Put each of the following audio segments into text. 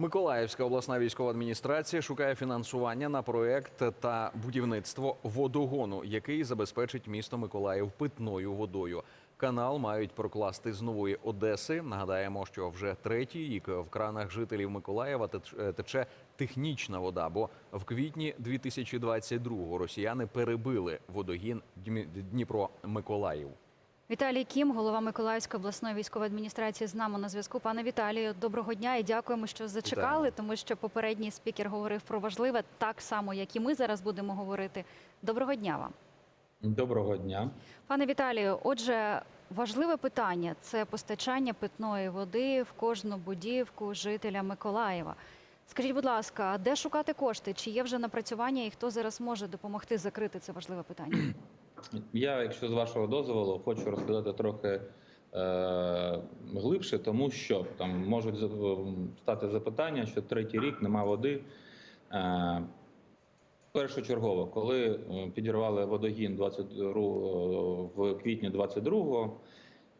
Миколаївська обласна військова адміністрація шукає фінансування на проект та будівництво водогону, який забезпечить місто Миколаїв питною водою. Канал мають прокласти з нової Одеси. Нагадаємо, що вже третій рік в кранах жителів Миколаєва е, тече технічна вода. Бо в квітні 2022-го росіяни перебили водогін Дмі- Дніпро-Миколаїв. Віталій Кім, голова Миколаївської обласної військової адміністрації, з нами на зв'язку. Пане Віталію, доброго дня і дякуємо, що зачекали, тому що попередній спікер говорив про важливе, так само, як і ми зараз будемо говорити. Доброго дня вам. Доброго дня. Пане Віталію, отже, важливе питання це постачання питної води в кожну будівку жителя Миколаєва. Скажіть, будь ласка, де шукати кошти? Чи є вже напрацювання і хто зараз може допомогти закрити це важливе питання? Я, якщо з вашого дозволу, хочу розказати трохи е, глибше, тому що там можуть стати запитання, що третій рік нема води. Е, першочергово, коли е, підірвали водогін 22, в квітні 22-го,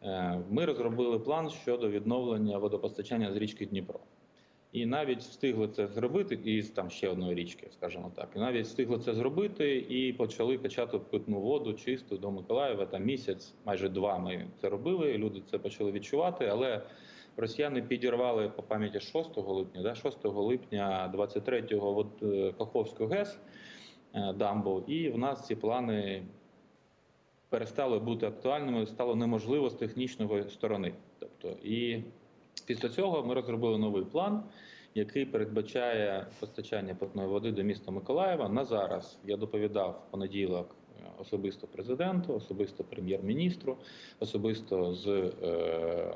е, ми розробили план щодо відновлення водопостачання з річки Дніпро. І навіть встигли це зробити, і там ще одної річки, скажімо так. І навіть встигли це зробити і почали качати питну воду чисту до Миколаєва. Там місяць, майже два ми це робили. Люди це почали відчувати. Але росіяни підірвали по пам'яті 6 липня, да, 6 липня 23-го от, е, Каховську ГЕС е, дамбу, і в нас ці плани перестали бути актуальними, стало неможливо з технічної сторони. Тобто, і після цього ми розробили новий план, який передбачає постачання питної води до міста Миколаєва. На зараз я доповідав понеділок е, особисто президенту, особисто прем'єр-міністру, особисто з е,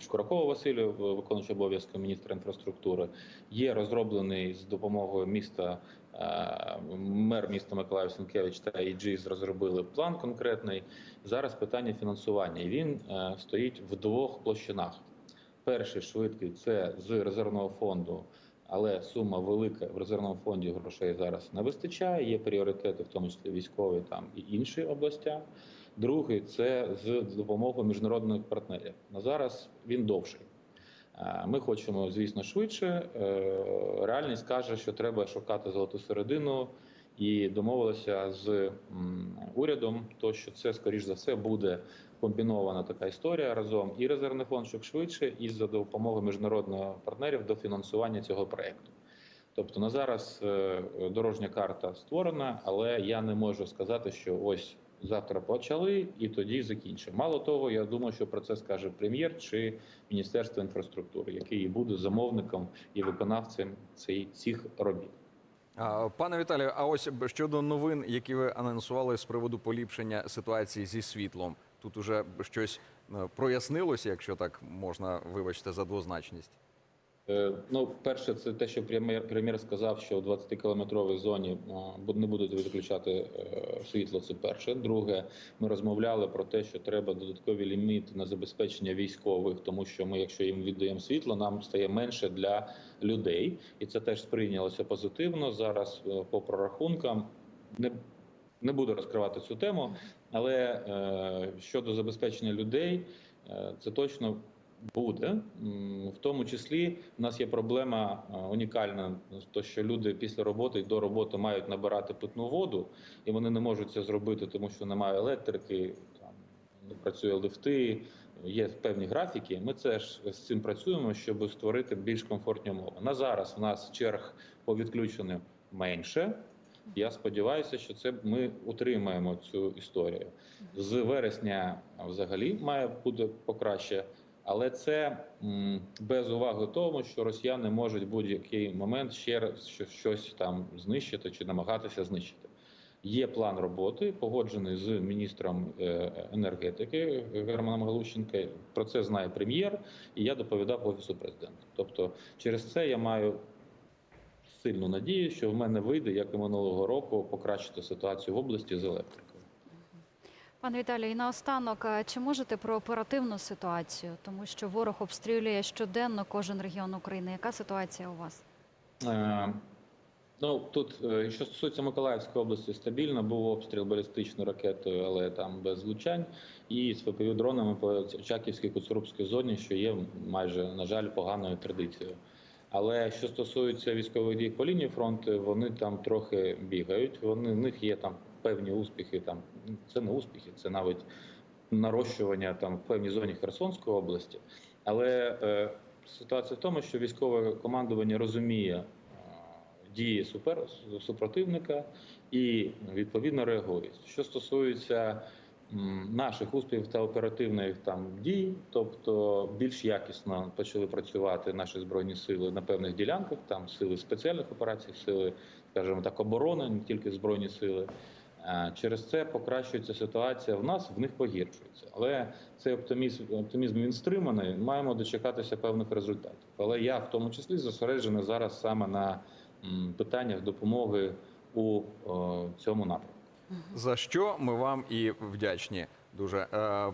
Шкуракову Василю, виконуючий обов'язки міністра інфраструктури. Є розроблений з допомогою міста е, мер міста Миколаїв Сенкевич та ІДЖІС розробили план конкретний. Зараз питання фінансування. І він е, стоїть в двох площинах. Перший швидкий це з резервного фонду, але сума велика в резервному фонді грошей зараз не вистачає. Є пріоритети, в тому числі військові там і інші областя. Другий це з допомогою міжнародних партнерів. На зараз він довший. Ми хочемо, звісно, швидше. Е, Реальність каже, що треба шукати золоту середину і домовилися з урядом, то що це, скоріш за все, буде комбінована така історія разом і резервний фонд, щоб швидше, і за допомогою міжнародних партнерів до фінансування цього проекту. Тобто на зараз е, дорожня карта створена, але я не можу сказати, що ось завтра почали і тоді закінчимо. Мало того, я думаю, що про це скаже прем'єр чи Міністерство інфраструктури, який буде замовником і виконавцем цих робіт. Пане Віталію, а ось щодо новин, які ви анонсували з приводу поліпшення ситуації зі світлом, тут уже щось е, прояснилося, якщо так можна, вибачте, за двозначність. Е, Ну, перше, це те, що прем'єр прем'єр сказав, що в 20-кілометровій зоні не будуть виключати е, світло. Це перше. Друге, ми розмовляли про те, що треба додаткові ліміти на забезпечення військових, тому що ми, якщо їм віддаємо світло, нам стає менше для людей, і це теж сприйнялося позитивно. Зараз е, по прорахункам не. Не буду розкривати цю тему, але е, щодо забезпечення людей, е, це точно буде. В тому числі в нас є проблема е, унікальна, то що люди після роботи і до роботи мають набирати питну воду, і вони не можуть це зробити, тому що немає електрики, там не працює лифти, є певні графіки. Ми це ж з цим працюємо, щоб створити більш комфортні умови. На зараз в нас черг по відключенню менше. Я сподіваюся, що це ми утримаємо цю історію. З вересня взагалі має бути покраще, але це без уваги тому, що росіяни можуть в будь-який момент ще раз щось там знищити чи намагатися знищити. Є план роботи, погоджений з міністром е, енергетики Германом Галущенко. Про це знає прем'єр, і я доповідав офісу президента. Тобто, через це я маю сильну надію, що в мене вийде, як і минулого року, покращити ситуацію в області з електрикою. Пане Віталію, і наостанок, чи можете про оперативну ситуацію, тому що ворог обстрілює щоденно кожен регіон України. Яка ситуація у вас? Е, Ну тут, е, що стосується Миколаївської області, стабільно був обстріл балістичною ракетою, але там без влучань, і з ФПВ дронами по Чаківській Куцурубській зоні, що є майже на жаль поганою традицією. Але що стосується військових дій по лінії фронту, вони там трохи бігають. Вони в них є там певні успіхи. Там це не успіхи, це навіть нарощування там в певній зоні Херсонської області. Але е, ситуація в тому, що військове командування розуміє е, дії супер, супротивника і відповідно реагує. Що стосується наших успіхів та оперативних там дій, тобто більш якісно почали працювати наші збройні сили на певних ділянках, там сили спеціальних операцій, сили, скажімо так, оборони, не тільки збройні сили. Е, Через це покращується ситуація в нас, в них погіршується. Але цей оптимізм, оптимізм він стриманий. Маємо дочекатися певних результатів. Але я в тому числі зосереджений зараз саме на питаннях допомоги у о, цьому напрямку. За що ми вам і вдячні. Дуже Е,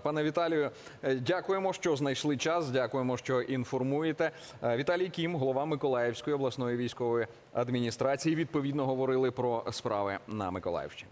пане Віталію, е, дякуємо, що знайшли час. Дякуємо, що інформуєте. Е, Віталій Кім, голова Миколаївської обласної військової адміністрації, відповідно говорили про справи на Миколаївщині.